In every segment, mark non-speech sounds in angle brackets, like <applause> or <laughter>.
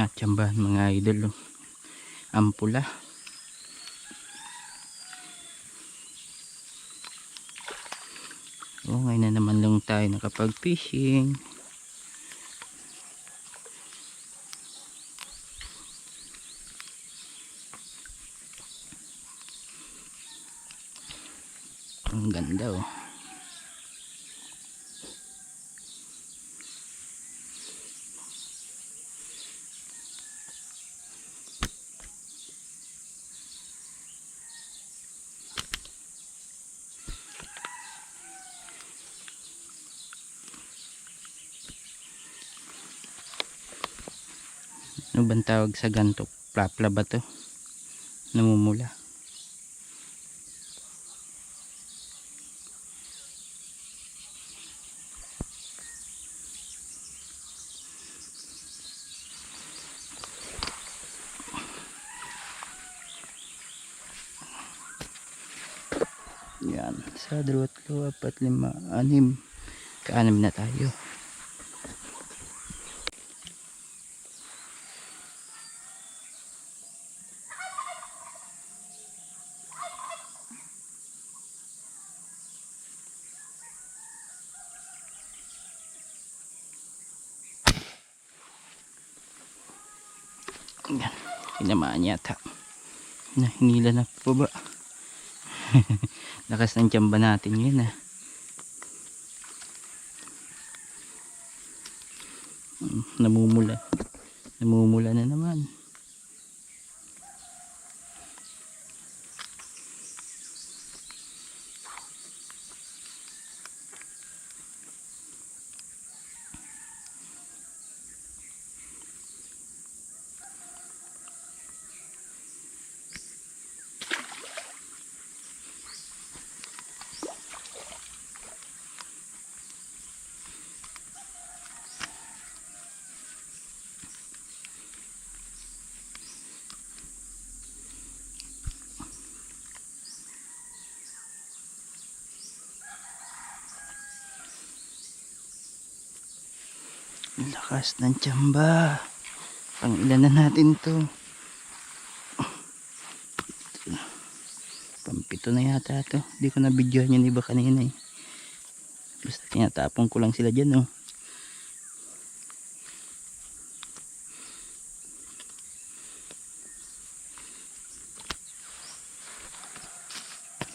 At tsambahan mga idol. Ampula. Oh, ngayon na naman lang tayo nakapag-fishing. Ang ganda oh. Ano bang tawag sa ganto? Plapla ba to? Namumula. Yan. Sa dalawat lo, apat, lima, anim. Na tayo. Yan. Tinamaan yata. Na, hinila na po ba? <laughs> Lakas ng tiyamba natin yun ah. Mm, Namumula. Namumula na naman. Ang Lakas ng tiyamba. Pang ilan na natin to. Pampito na yata to. Hindi ko na videohan yung iba kanina eh. Basta tinatapon ko lang sila dyan oh.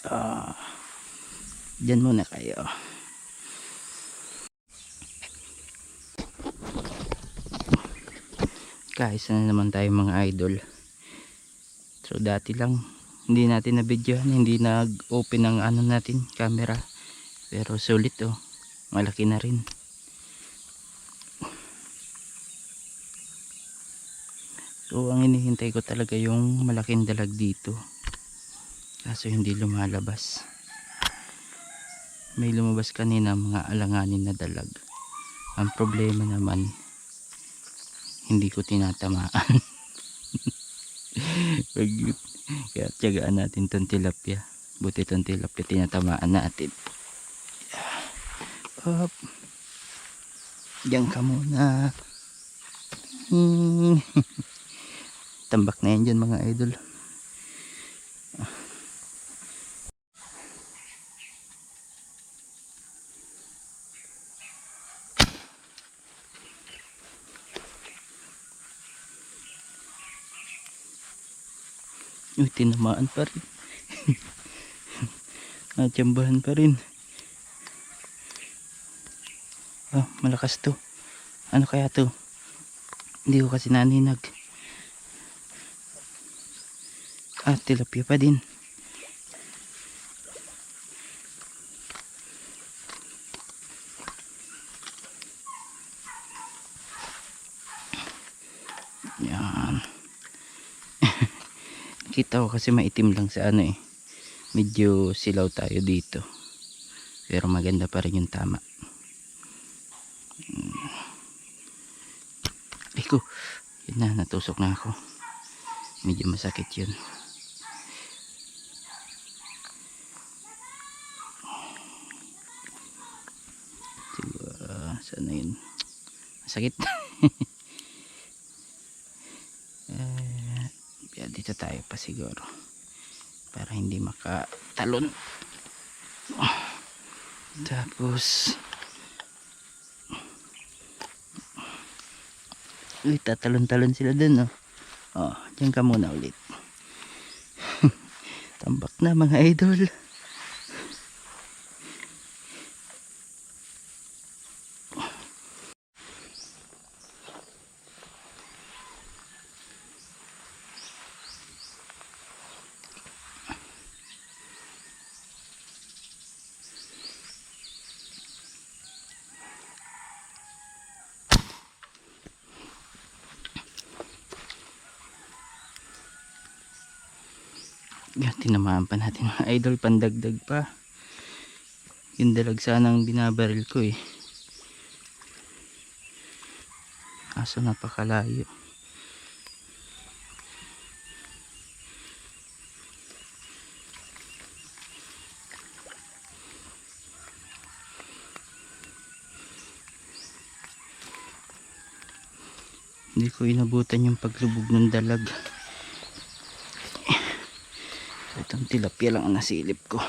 Ah, dyan muna kayo. Kahit na naman tayo mga idol. So dati lang hindi natin na videohan, hindi nag-open ng ano natin, camera. Pero sulit oh. Malaki na rin. So ang inihintay ko talaga yung malaking dalag dito. Kaso hindi lumalabas. May lumabas kanina mga alanganin na dalag. Ang problema naman, hindi ko tinatamaan. <laughs> Pag, kaya tiyagaan natin tong tilapia. Buti tong tilapia tinatamaan natin. Up. Diyan ka muna. Hmm. <laughs> Tambak na yan dyan mga idol. Uy, tinamaan pa rin. <laughs> Natsambahan pa rin. Ah, malakas to. Ano kaya to? Hindi ko kasi naninag. Ah, tilapia pa din. Yan. Nakita ko kasi maitim lang sa ano eh. Medyo silaw tayo dito. Pero maganda pa rin yung tama. Hmm. Ay ko. Yun na, natusok na ako. Medyo masakit yun. Siguro, saan na yun? Masakit. <laughs> eh, yeah, dito tayo pa siguro. Para hindi makatalon. Tapos, Uy, tatalon-talon sila dun, no? Oh, dyan ka muna ulit. <laughs> Tambak na, mga idol. Yan, tinamaan pa natin mga <laughs> idol, pandagdag pa. Yung dalag sanang binabaril ko eh. Aso napakalayo. Hindi ko inabutan yung paglubog ng dalag. Itong tilapia lang ang nasilip ko.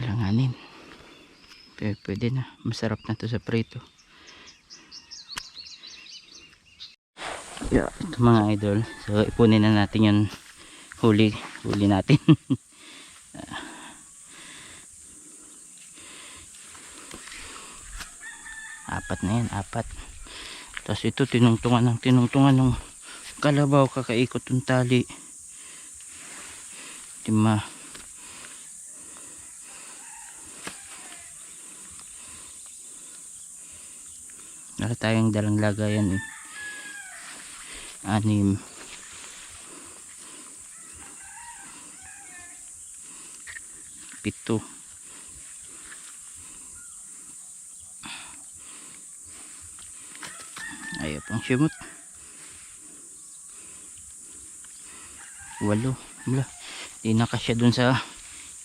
Langanin. Pwede, pwede na. Masarap na to sa prito. Yeah, ito mga idol. So ipunin na natin yung huli. Huli natin. <laughs> apat na yan apat. Tapos ito tinungtungan ng tinungtungan ng kalabaw kakaikot ng tali. Lima. Wala tayong dalang lagayan eh. Anim. Pito ayaw pang simot walo. Wala. Di na kasya dun sa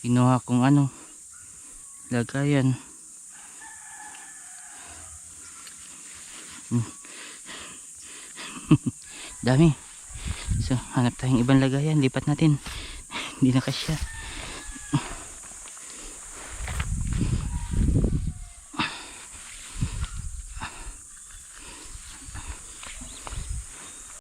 inuha kong ano lagayan. Hmm. <laughs> dami. So hanap tayong ibang lagayan. Lipat natin. <laughs> Hindi na kasya